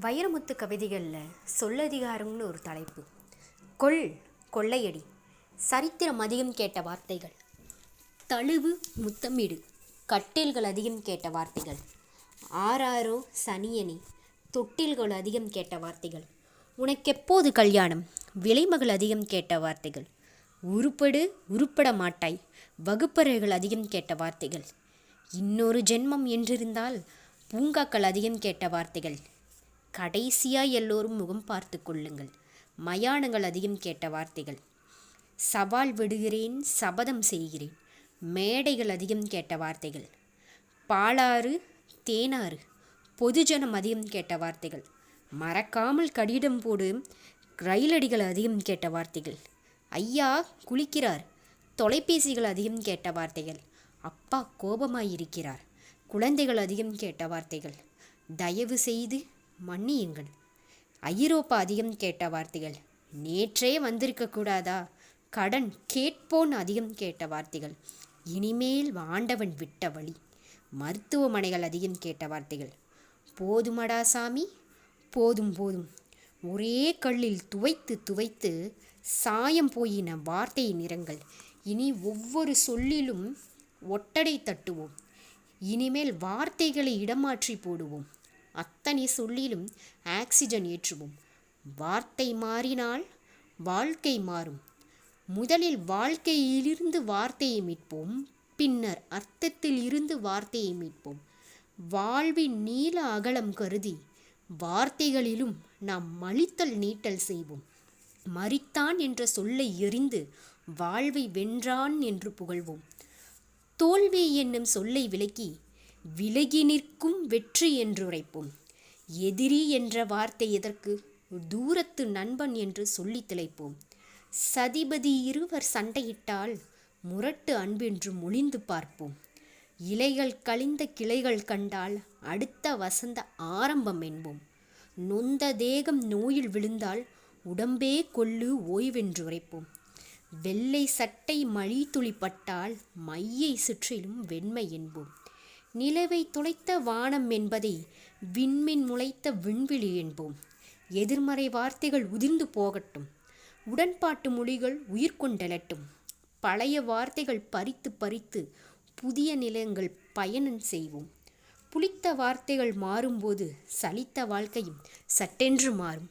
வைரமுத்து கவிதைகளில் சொல்லதிகாரம்னு ஒரு தலைப்பு. கொள் கொள்ளையடி. சரித்திரம் அதிகம் கேட்ட வார்த்தைகள். தழுவு முத்தமிடு. கட்டில்கள் அதிகம் கேட்ட வார்த்தைகள். ஆறாரோ சனியனி. தொட்டில்கள் அதிகம் கேட்ட வார்த்தைகள். உனக்கெப்போது கல்யாணம்? விலைமகள் அதிகம் கேட்ட வார்த்தைகள். உருப்படு உருப்பட மாட்டாய். வகுப்பறைகள் அதிகம் கேட்ட வார்த்தைகள். இன்னொரு ஜென்மம் என்றிருந்தால் பூங்காக்கள் அதிகம் கேட்ட வார்த்தைகள். கடைசியாக எல்லோரும் முகம் பார்த்து கொள்ளுங்கள். மயானங்கள் அதிகம் கேட்ட வார்த்தைகள். சவால் விடுகிறேன் சபதம் செய்கிறேன். மேடைகள் அதிகம் கேட்ட வார்த்தைகள். பாலாறு தேனாறு பொதுஜனம் அதிகம் கேட்ட வார்த்தைகள். மறக்காமல் கடிதம் போடு ரயிலடிகள் அதிகம் கேட்ட வார்த்தைகள். ஐயா குளிக்கிறார். தொலைபேசிகள் அதிகம் கேட்ட வார்த்தைகள். அப்பா கோபமாயிருக்கிறார். குழந்தைகள் அதிகம் கேட்ட வார்த்தைகள். தயவு செய்து மன்னியுங்கள். ஐரோப்பா அதிகம் கேட்ட வார்த்தைகள். நேற்றே வந்திருக்க கூடாதா? கடன் கேட்போன் அதிகம் கேட்ட வார்த்தைகள். இனிமேல் ஆண்டவன் விட்ட வழி. மருத்துவமனைகள் அதிகம் கேட்ட வார்த்தைகள். போதுமடா சாமி? போதும் போதும். ஒரே கல்லில் துவைத்து துவைத்து சாயம் போயின வார்த்தை நிறங்கள். இனி ஒவ்வொரு சொல்லிலும் ஒட்டடை தட்டுவோம். இனிமேல் வார்த்தைகளை இடமாற்றி போடுவோம். அத்தனை சொல்லிலும் ஆக்சிஜன் ஏற்றுவோம். வார்த்தை மாறினால் வாழ்க்கை மாறும். முதலில் வாழ்க்கையிலிருந்து வார்த்தையை மீட்போம். பின்னர் அர்த்தத்தில் இருந்து வார்த்தையை மீட்போம். வாழ்வின் நீள அகலம் கருதி வார்த்தைகளிலும் நாம் மலித்தல் நீட்டல் செய்வோம். மறித்தான் என்ற சொல்லை எறிந்து வாழ்வை வென்றான் என்று புகழ்வோம். தோல்வி என்னும் சொல்லை விலக்கி விலகி நிற்கும் வெற்றி என்று உரைப்போம் எதிரி என்ற வார்த்தை எதற்கு? தூரத்து நண்பன் என்று சொல்லி திளைப்போம். சதிபதி இருவர் சண்டையிட்டால் முரட்டு அன்பென்று மொழிந்து பார்ப்போம். இலைகள் கழிந்த கிளைகள் கண்டால் அடுத்த வசந்த ஆரம்பம் என்போம். நொந்த தேகம் நோயில் விழுந்தால் உடம்பே கொள்ளு ஓய்வென்று உரைப்போம் வெள்ளை சட்டை மழி துளிப்பட்டால் மையை சுற்றிலும் வெண்மை என்போம். நிலவை துளைத்த வானம் என்பதை விண்மின் முளைத்த விண்வெளி என்போம். எதிர்மறை வார்த்தைகள் உதிர்ந்து போகட்டும். உடன்பாட்டு மொழிகள் உயிர் கொண்டலட்டும். பழைய வார்த்தைகள் பறித்து பறித்து புதிய நிலங்கள் பயணம் செய்வோம். புளித்த வார்த்தைகள் மாறும்போது சலித்த வாழ்க்கையும் சட்டென்று மாறும்.